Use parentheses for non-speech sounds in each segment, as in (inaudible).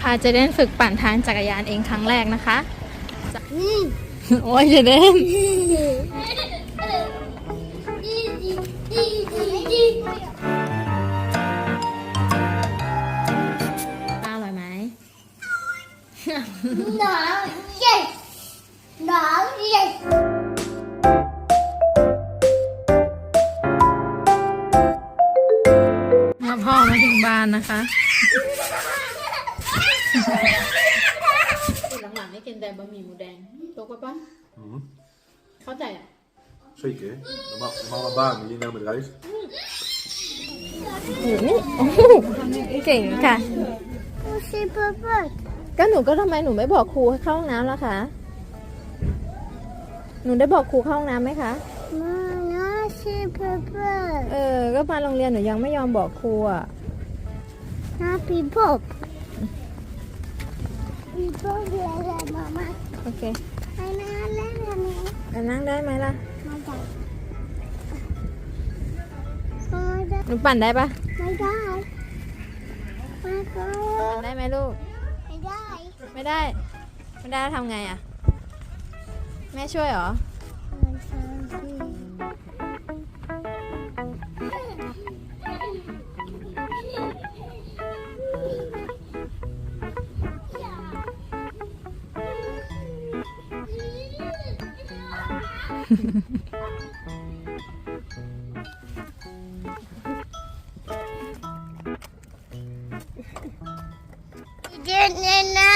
พาเจเดนฝึกปั่นทางจักรยานเองครั้งแรกนะคะอืมโอ้ยเจเดนปลาอร่อยไหมหนาวเย็นหนาวเย็น นนะคะ หลังๆไม่กินแต่บะหมี่หมูแดงโตกว่าปะ Mhm. เข้าใจอะ Zeker. Normaal, normale baan, maar hier nou met rijst. เก่งค่ะชิบะบะก็หนูก็ทำไมหนูไม่บอกครูให้เข้าห้องน้ำล่ะคะ หนูได้บอกครูเข้าห้องน้ำไหมคะมานะชิบะบะเออ ก็มาโรงเรียนหนูยังไม่ยอมบอกครูอะ นะพี่พบพี่พบเรียนอะไรมามาโอเคไอ้นั่นเล่นอะไรอะนั่งได้ไหมล่ะไม่ได้ไม่ได้หนูปั่นได้ปะไม่ได้ไม่ได้ปั่นได้ไหมลูก ไม่ได้ ไม่ได้ ไม่ได้แล้วทำไงอะ แม่ช่วยเหรอ เย็นเนี่ยนะ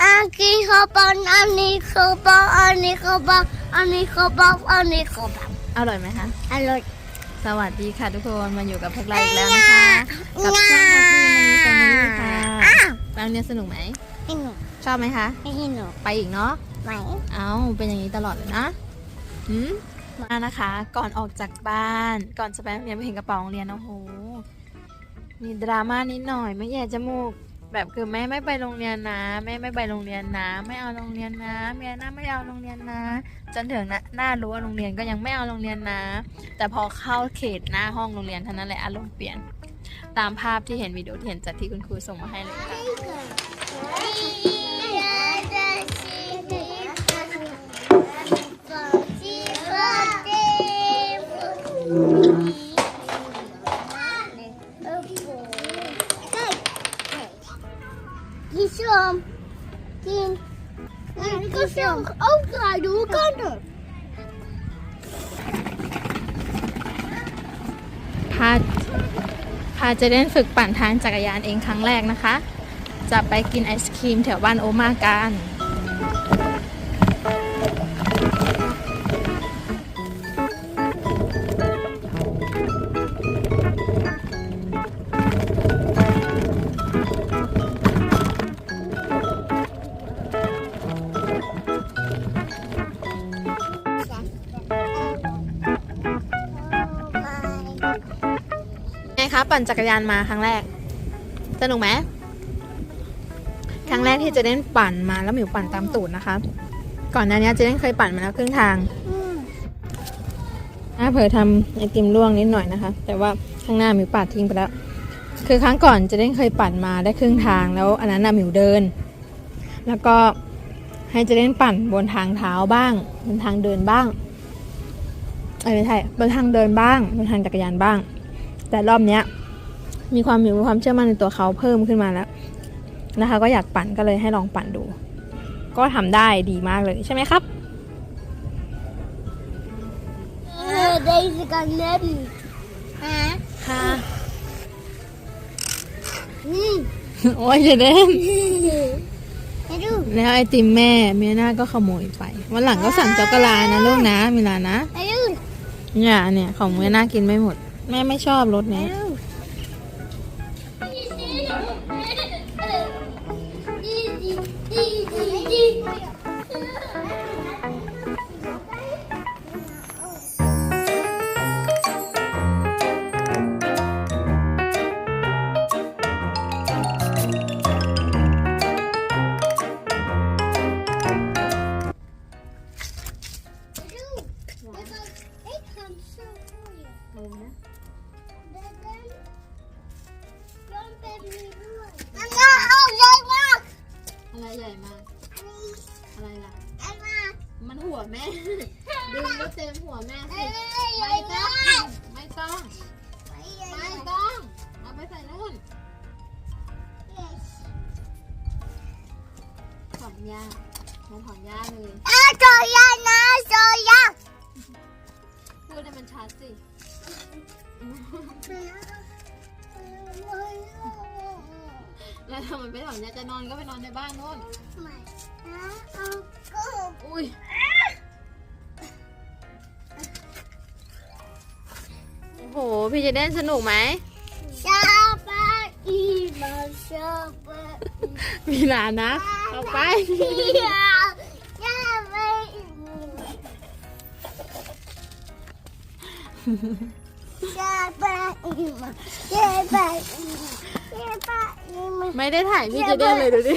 อันนี้เขาบอกอันนี้เขาบอกอันนี้เขาบอกอันนี้เขาบอกอันนี้เขาบอกอร่อยไหมคะ อร่อย สวัสดีค่ะทุกคนมาอยู่กับพวกเราอีกแล้วนะคะ กับช่องพักที่มันมีแฟมิลี่ค่ะไปโรงเรียนสนุกไหมให้หนูชอบไหมคะให้หนูไปอีกเนาะ ไหม เอาเป็นอย่างนี้ตลอดเลยนะ หืมมานะคะ ก่อนออกจากบ้าน ก่อนจะไปโรงเรียนไปเห็นกระเป๋าโรงเรียนโอ้โห มีดราม่านิดหน่อย ไม่แย่จมูก แบบคือแม่ไม่ไปโรงเรียนนะแม่ไม่ไปโรงเรียนนะ ไม่เอาโรงเรียนนะเมียหน้าไม่เอาโรงเรียนนะ จนถึงหน้าหน้ารั้วโรงเรียนก็ยังไม่เอาโรงเรียนนะ แต่พอเข้าเขตหน้าห้องโรงเรียนเท่านั้นแหละอารมณ์เปลี่ยน ตามภาพที่เห็นวิดีโอที่เห็นจากที่คุณครูส่งมาให้เลยค่ะ กินส้มกินกินส้มเอาใส่ดูกันเถอะพาพาเจเดนฝึกปั่นทางจักรยานเองครั้งแรกนะคะ จะไปกินไอศครีมแถวบ้านโอมากัน ปั่นจักรยานมาครั้งแรก สนุกไหมครั้งแรกที่เจเดนปั่นมาแล้วหมิวปั่นตามตูดนะคะ ก่อนหน้านี้เจเดนเคยปั่นมาแล้วครึ่งทางถ้าเผลอทำไอติมร่วงนิดหน่อยนะคะ แต่ว่าข้างหน้าหมิวปาดทิ้งไปแล้ว คือครั้งก่อนเจเดนเคยปั่นมาได้ครึ่งทางแล้วอันนั้นน่ะหมิวเดิน แล้วก็ให้เจเดนปั่นบนทางเท้าบ้าง บนทางเดินบ้างเอ้ยไม่ใช่บนทางเดินบ้าง บนทางจักรยานบ้าง แต่รอบเนี้ย มีความมีความเชื่อมั่นในตัวเขาเพิ่มขึ้นมาแล้วนะคะ ก็อยากปั่นก็เลยให้ลองปั่นดู ก็ทำได้ดีมากเลยใช่ไหมครับ Deze kan net niet. Hè? ค่ะ Hmm. โอ้ยจะเด่น Hé, doe. แล้วไอติมแม่เมียนาก็ขโมยไป วันหลังก็สั่งช็อกโกแลตนะลูกนะมิลานะ Hé, doe. เนี่ยเนี่ยของเมียนากินไม่หมด แม่ไม่ชอบรส Hé, เนี้ย อนหญ้าจะนอนก็ไปนอนในบ้านนู่นอุ้ยโอ้โห พี่จะเล่นสนุกไหม Shabba, iemand, shabba. มีหลานนะเอาไป Ja, shabba, iemand. Shabba, iemand, shabba, iemand, shabba, iemand, ไม่ ได้ถ่ายพี่จะเล่นเลยดูดิ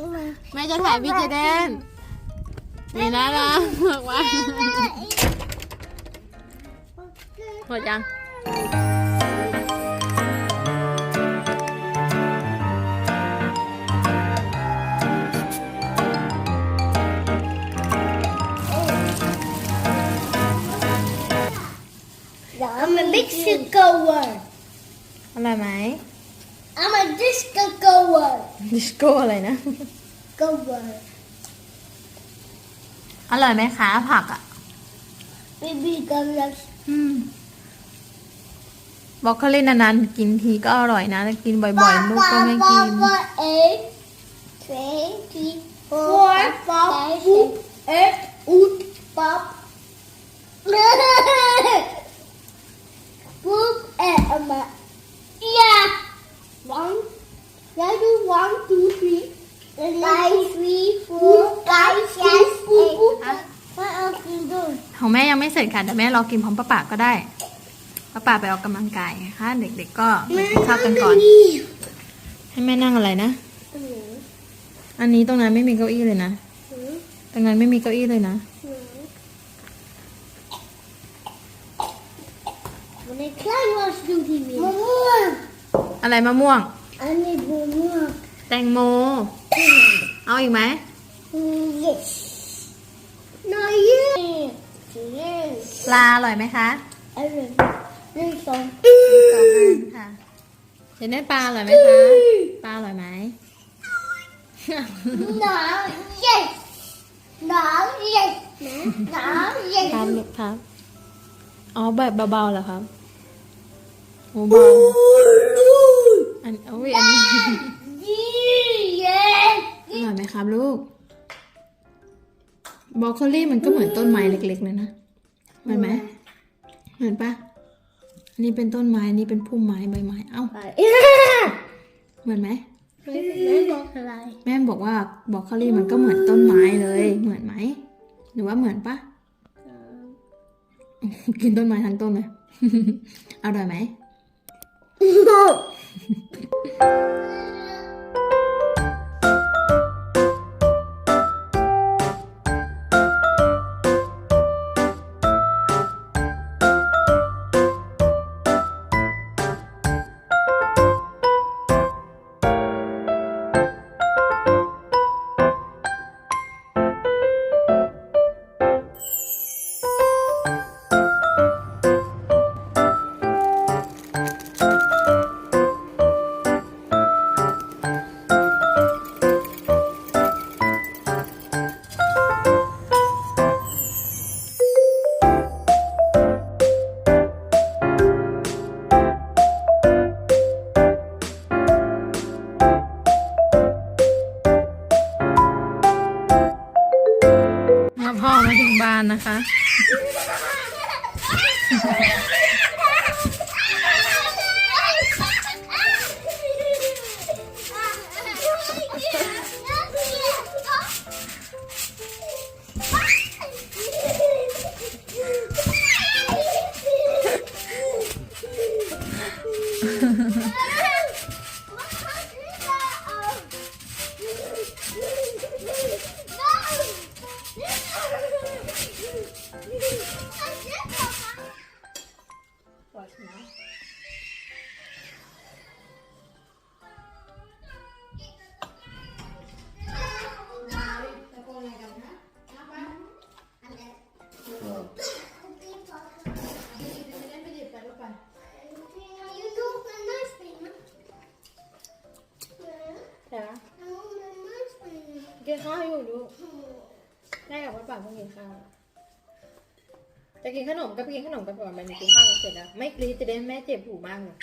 iemand. แม่จะถ่ายพี่จะเล่นมีนะนะบอกว่าหมดยัง I'm a disco goer. อะไรไหม I'm a disco goer. ดิสโก้อะไรนะ Goer. อร่อยไหมคะผักอะ Baby goes. อืมบอกเขาเล่นนานๆกินทีก็อร่อยนะแต่กินบ่อยๆลูกก็ไม่กิน Eight, twee, drie, four, five, six, eight, oet, pap. Poep en amma. Ja. One. Jij doet one, two, three. Five, three, four, five, six, eight. Wat ook je doen? ของแม่ยังไม่เสร็จค่ะแต่แม่รอกินพร้อมป้าป่าก็ได้ป้าป่าไปออกกำลังกายค่ะ เด็กๆก็มากินข้าวกันก่อน ให้แม่นั่งอะไรนะ อันนี้ตรงนั้นไม่มีเก้าอี้เลยนะ ตรงนั้นไม่มีเก้าอี้เลยนะ Wanneer ik klein was, doet hij weer. Mama. อะไรมะม่วง En ik mama. แตงโม เอาอีกไหม Yes. Nou, yes. Yes. ปลาอร่อยไหมคะ En een. Nu zo. สองอันค่ะเห็นได้ปลาอร่อยไหมคะ ปลาอร่อยไหม Nou, yes. Nou, yes. Nou, ครับ yes. ลูกครับอ๋อแบบเบาๆเหรอครับโอ้เบา อันโอ้ยอันนี้ Yes. อร่อยไหมครับลูกบรอกโคลี่มันก็เหมือนต้นไม้เล็กๆเลยนะเหมือนไหมเหมือนปะอันนี้เป็นต้นไม้อันนี้เป็นพุ่มไม้ใบไม้เอ้าเหมือนไหมแม่บอกว่าบรอกโคลี่มันก็เหมือนต้นไม้เลย เหมือนไหมหรือว่าเหมือนปะกินต้นไม้ทั้งต้นเลยอร่อยไหม Thank (laughs) you. จะกินขนมก็ไปกินขนมกันก่อนไปกินข้าวกันเสร็จแล้ว ไม่กรีดจะได้แม่เจ็บหูมากเลย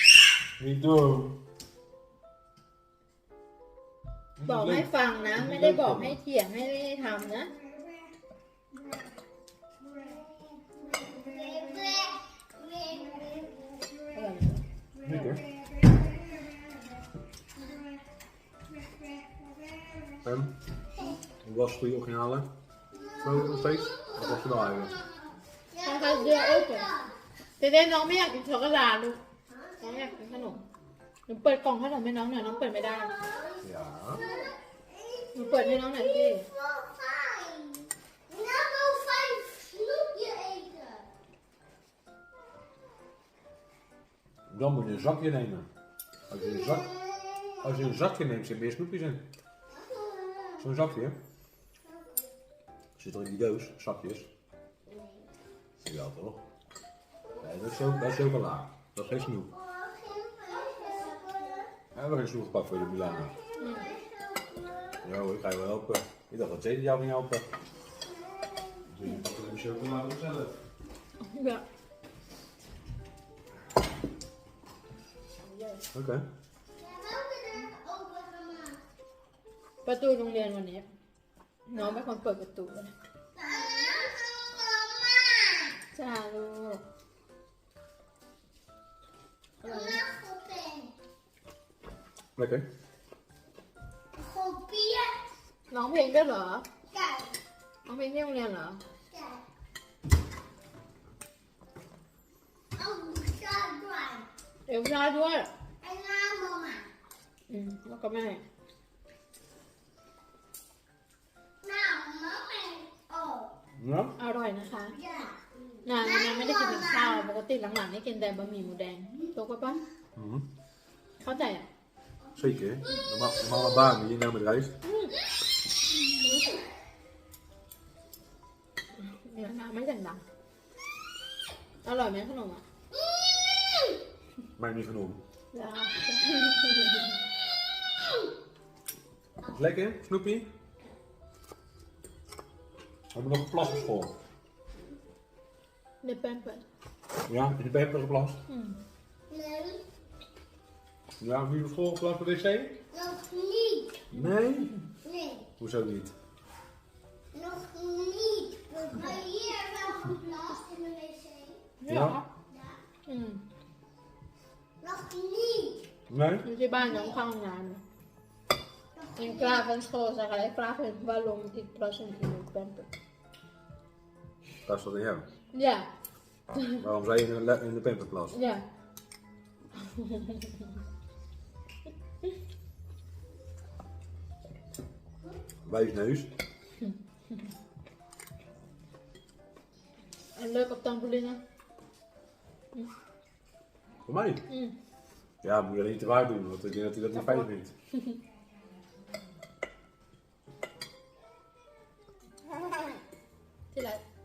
Niet doen. บอกให้ฟังนะ ไม่ได้บอกให้เถียงให้ให้ทำนะอร่อยไหม Niet hoor. En? Hoe was het toen je op ging halen? Vrolijk nog steeds? Of was je wel eigenlijk? ใครๆเดือโอ้ยจะได้น้องไม่อยากกินช็อกโกแลตลูกน้องอยากกินขนมหนูเปิดกล่องขนมให้น้องหน่อยน้องเปิดไม่ได้ Ja. หนูเปิดให้น้องหน่อยสิ Nummer 5 snoepje eten. Dan moet je een zakje nemen. Als je een, zak, als je een zakje neemt, zit meer snoepjes in. Zo'n zakje. Zit er in die doos, zakjes. Ja toch? Nee, dat is, zo, dat is chocola. Dat is geen snoep. We hebben geen snoep gepakt voor de Milana. Ja hoor, ik ga je wel helpen. Ik dacht dat Zeden jou ging helpen. Dus je pakt de chocola ook zelf. เดี๋ยว Oké. Open gemaakt. ประตูโรงเรียนวันนี้ น้องเป็นคนเปิดประตู Lekker. Kopieën. ร้องเพลงด้วยเหรอ Kijk. ร้องเพลงที่โรงเรียนเหรอ Kijk. Oh, staat dry. เอลซ่าด้วย En na mama. อืมแล้วก็แม่ Nou, mama. Oh, Ja? อร่อยนะคะ ja. นานแล้วนะไม่ได้กินเป็นข้าว ปกติหลังๆนี่กินแต่บะหมี่หมูแดงตกปะปะ Mhm. เข้าใจอะ Zeker. Normaal, normale baan die je nou met rijst. เนี่ยน้ำไม่ดังๆอร่อยไหมขนมอ่ะ Maar niet genoeg. จ้า Is lekker, Snoepie? We hebben nog plassen vol. ในแป้งเปิด Ja, is de peper geplast? Nee, Ja, wie heeft vol geplast voor de wc? nog niet. Nee. Nee, Hoezo niet? nog niet. Maar hier wel geplast in de wc. เหรอ Ja. Ja. อืม Nog niet. Nee? อยู่ที่บ้านน้องเข้าห้องน้ำ In klaar van school zeg hij, vraag me waarom ik plas in de pamper. Dat is wat in jou. Ja, Waarom zei je in de, le- in de pamperplas? ja. Wijsneus. En leuk op trampoline. Voor mij? Mm. Ja, moet je alleen niet te waar doen, want ik denk dat hij dat niet fijn vindt.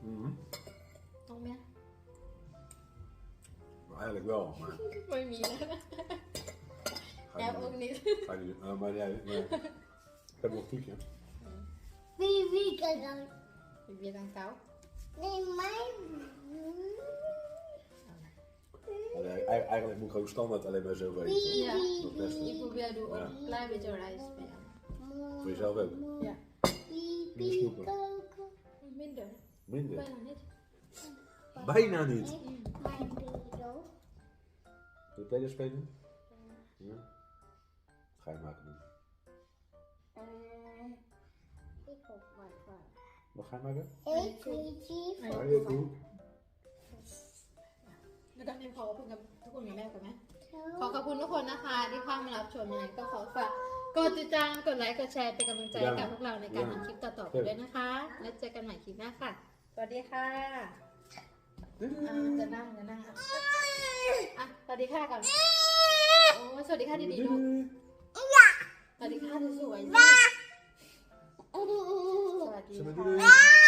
Mhm. Nog meer? Maar eigenlijk wel, maar... (laughs) Mooi meer. Ja, je ook niet. Ga je niet. Oh, maar jij, nee. (laughs) Ik heb nog een toetje. Wie, wie kan dan? Ik ben aan kou. Nee, mijn. Maar ei- eigenlijk moet ik gewoon standaard alleen maar zo eten. Ja. Ik probeer doe ook Ja. een klein beetje rijst jou. Voor jezelf ook. Ja. Wie, Wie wie snoepen? koken? Minder. Minder. Bijna niet. Bijna niet. Mijn bureau. Wil je spelen? Ja. Ga je maken nu. Ik ook maar Wat ga je maken? Ik, twee, drie, Ga je doen? แล้วก็เนมขอขอบคุณกับทุกคนกับแม่ก่อนไหม vier. ขอขอบคุณทุกคนนะคะที่เข้ามารับชมยังไงก็ขอฝากกดติดตามกดไลค์กดแชร์เป็นกำลังใจให้กับพวกเราในการทำคลิปต่อๆไปด้วยนะคะ แล้วเจอกันใหม่คลิปหน้าค่ะ สวัสดีค่ะอ่าจะนั่งจะนั่งอะอะสวัสดีค่ะก่อนโอ้สวัสดีค่ะดีๆลูก สวัสดีค่ะสวยๆสวัสดีค่ะ